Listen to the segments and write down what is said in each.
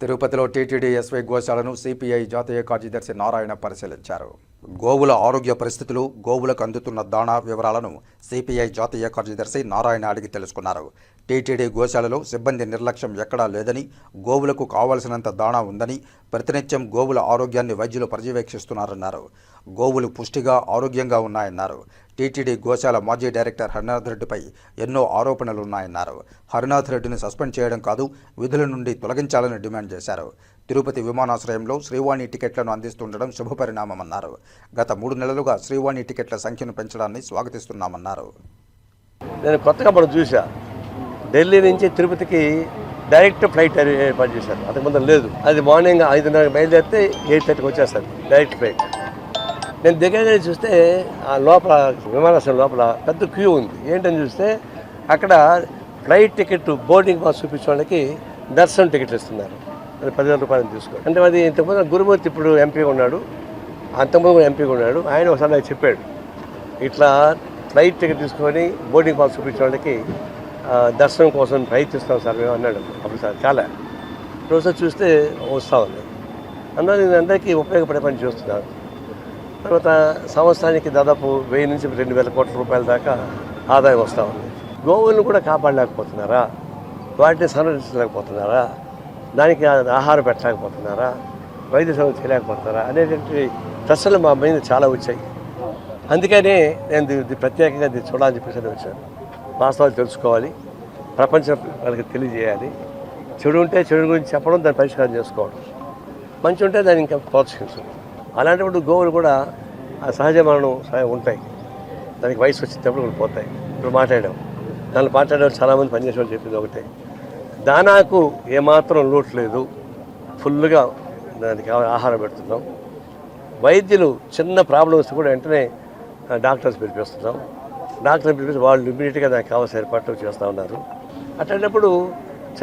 తిరుపతిలో TTD SY గోశాలను CPI జాతీయ కార్యదర్శి నారాయణ పరిశీలించారు. గోవుల ఆరోగ్య పరిస్థితులు గోవులకు అందుతున్న దాణా వివరాలను సిపిఐ జాతీయ కార్యదర్శి నారాయణ అడిగి తెలుసుకున్నారు. టీటీడీ గోశాలలో సిబ్బంది నిర్లక్ష్యం ఎక్కడా లేదని గోవులకు కావలసినంత దాణా ఉందని ప్రతినిత్యం గోవుల ఆరోగ్యాన్ని వైద్యులు పర్యవేక్షిస్తున్నారన్నారు. గోవులు పుష్టిగా ఆరోగ్యంగా ఉన్నాయన్నారు. టీటీడీ గోశాల మాజీ డైరెక్టర్ హరినాథ్ రెడ్డిపై ఎన్నో ఆరోపణలున్నాయన్నారు. హరినాథ్ రెడ్డిని సస్పెండ్ చేయడం కాదు విధుల నుండి తొలగించాలని డిమాండ్ చేశారు. తిరుపతి విమానాశ్రయంలో శ్రీవాణి టికెట్లను అందిస్తుండడం శుభపరిణామమన్నారు. గత మూడు నెలలుగా శ్రీవాణి టికెట్ల సంఖ్యను పెంచడాన్ని స్వాగతిస్తున్నామన్నారు. నేను కొత్తగా మనం చూసా ఢిల్లీ నుంచి తిరుపతికి డైరెక్ట్ ఫ్లైట్ ఏర్పాటు చేశారు. అంతకుముందు లేదు. అది మార్నింగ్ ఐదున్నర బయలుదేరితే ఎయిట్ థర్టీకి వచ్చేస్తారు. Direct flight. నేను దగ్గర చూస్తే ఆ లోపల విమానాశ్రయం లోపల పెద్ద క్యూ ఉంది. ఏంటని చూస్తే అక్కడ ఫ్లైట్ టికెట్ బోర్డింగ్ పాస్ చూపించే వాళ్ళకి దర్శనం టికెట్లు ఇస్తున్నారు. అది పదివేల రూపాయలు తీసుకో. అంటే అది ఇంతకుముందు గురుమూర్తి ఇప్పుడు ఎంపీగా ఉన్నాడు. అంతకుముందు ఎంపీగా ఉన్నాడు. ఆయన ఒకసారి నాకు చెప్పాడు. ఇట్లా ఫ్లైట్ టికెట్ తీసుకొని బోర్డింగ్ పాస్ చూపించడానికి దర్శనం కోసం ప్రయత్నిస్తాం సార్ మేము అన్నాడు. అప్పుడు సార్ చాలా. రోజు చూస్తే వస్తూ ఉంది. అందువల్ల నేను అందరికీ ఉపయోగపడే పని చేస్తున్నాను తర్వాత సంవత్సరానికి దాదాపు వెయ్యి నుంచి రెండు వేల కోట్ల రూపాయల దాకా ఆదాయం వస్తూ ఉంది. గోవులను కూడా కాపాడలేకపోతున్నారా? వాటిని సంరక్షించలేకపోతున్నారా? దానికి ఆహారం పెట్టలేకపోతున్నారా? వైద్య సేవలు చేయలేకపోతున్నారా? అనేటువంటి ప్రశ్నలు మా మీద చాలా వచ్చాయి. అందుకనే నేను ప్రత్యేకంగా దీన్ని చూడాలని చెప్పేసి వచ్చాను. వాస్తవాలు తెలుసుకోవాలి. ప్రపంచం వాళ్ళకి తెలియజేయాలి. చెడు ఉంటే చెడు గురించి చెప్పడం దాన్ని పరిష్కారం చేసుకోవడం. మంచి ఉంటే దాన్ని ఇంకా ప్రోత్సహించడం. అలాంటప్పుడు గోవులు కూడా ఆ సహజ మరణం ఉంటాయి. దానికి వయసు వచ్చేటప్పుడు కూడా పోతాయి. ఇప్పుడు మాట్లాడాం. దాన్ని మాట్లాడేవాళ్ళు చాలామంది పనిచేసే వాళ్ళు చెప్పింది ఒకటే. దానాకు ఏమాత్రం లోటు లేదు. ఫుల్గా దానికి ఆహారం పెడుతున్నాం. వైద్యులు చిన్న ప్రాబ్లం వస్తే కూడా వెంటనే డాక్టర్స్ పిలిపిస్తున్నాం. డాక్టర్ని పిలిపిస్తే వాళ్ళు ఇమ్మీడియట్గా దానికి కావాల్సిన ఏర్పాట్లు చేస్తూ ఉన్నారు. అట్లాంటప్పుడు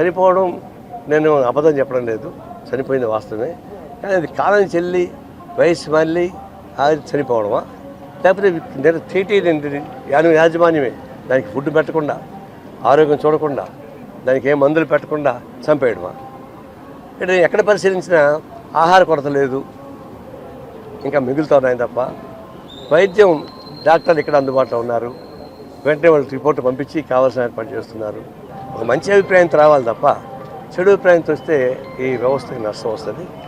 చనిపోవడం నేను అబద్ధం చెప్పడం లేదు. చనిపోయింది వాస్తవమే. కానీ అది కాలం చెల్లి వయసు మళ్ళీ అది చనిపోవడమా లేకపోతే నేను టీటీ యాను యాజమాన్యమే దానికి ఫుడ్ పెట్టకుండా ఆరోగ్యం చూడకుండా దానికి ఏ మందులు పెట్టకుండా చంపేయడమా ఇక్కడ ఎక్కడ పరిశీలించినా ఆహార కొరత లేదు ఇంకా మిగులుతున్నాయి తప్ప వైద్యం డాక్టర్లు ఇక్కడ అందుబాటులో ఉన్నారు వెంటనే వాళ్ళకి రిపోర్ట్ పంపించి కావాల్సిన ఏర్పాటు చేస్తున్నారు మంచి అభిప్రాయంతో రావాలి తప్ప చెడు అభిప్రాయంతో వస్తే ఈ వ్యవస్థకి నష్టం వస్తుంది